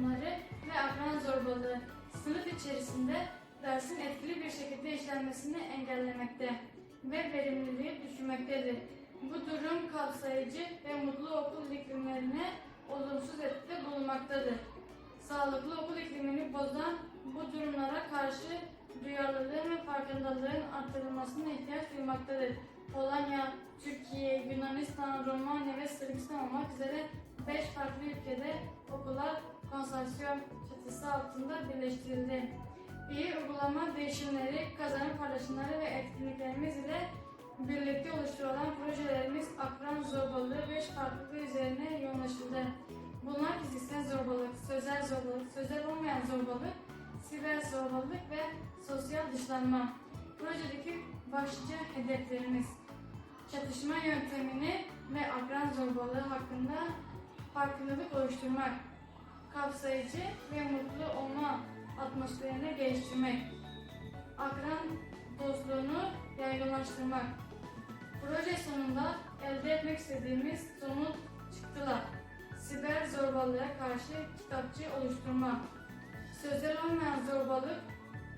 sorunları ve akran zorbalığı sınıf içerisinde dersin etkili bir şekilde işlenmesini engellemekte ve verimliliği düşürmektedir. Bu durum kapsayıcı ve mutlu okul iklimlerine olumsuz etkide bulunmaktadır. Sağlıklı okul iklimini bozan bu durumlara karşı duyarlılığın ve farkındalığın artırılmasına ihtiyaç duymaktadır. Polonya, Türkiye, Yunanistan, Romanya ve Sırbistan olmak üzere 5 farklı ülkede okullar konsorsiyon çatısı altında birleştirildi. İyi uygulama değişimleri, kazanım paylaşımları ve etkinliklerimiz ile birlikte oluşturulan projelerimiz akran zorbalığı 5 farklılığı üzerine yoğunlaşıldı. Bunlar fiziksel zorbalık, sözel zorbalık, sözel olmayan zorbalık, siber zorbalık ve sosyal dışlanma. Projedeki başlıca hedeflerimiz çatışma yöntemini ve akran zorbalığı hakkında farkındalık oluşturmak, kapsayıcı ve mutlu olma atmosferini geliştirmek, akran dostluğunu yaygınlaştırmak. Proje sonunda elde etmek istediğimiz somut çıktılar. Siber zorbalığa karşı kitapçı oluşturma, sözel olmayan zorbalık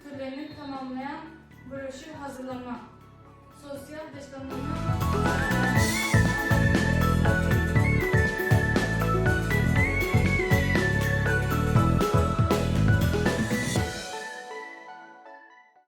türlerini tamamlayan broşür hazırlama, sosyal dışlanmanın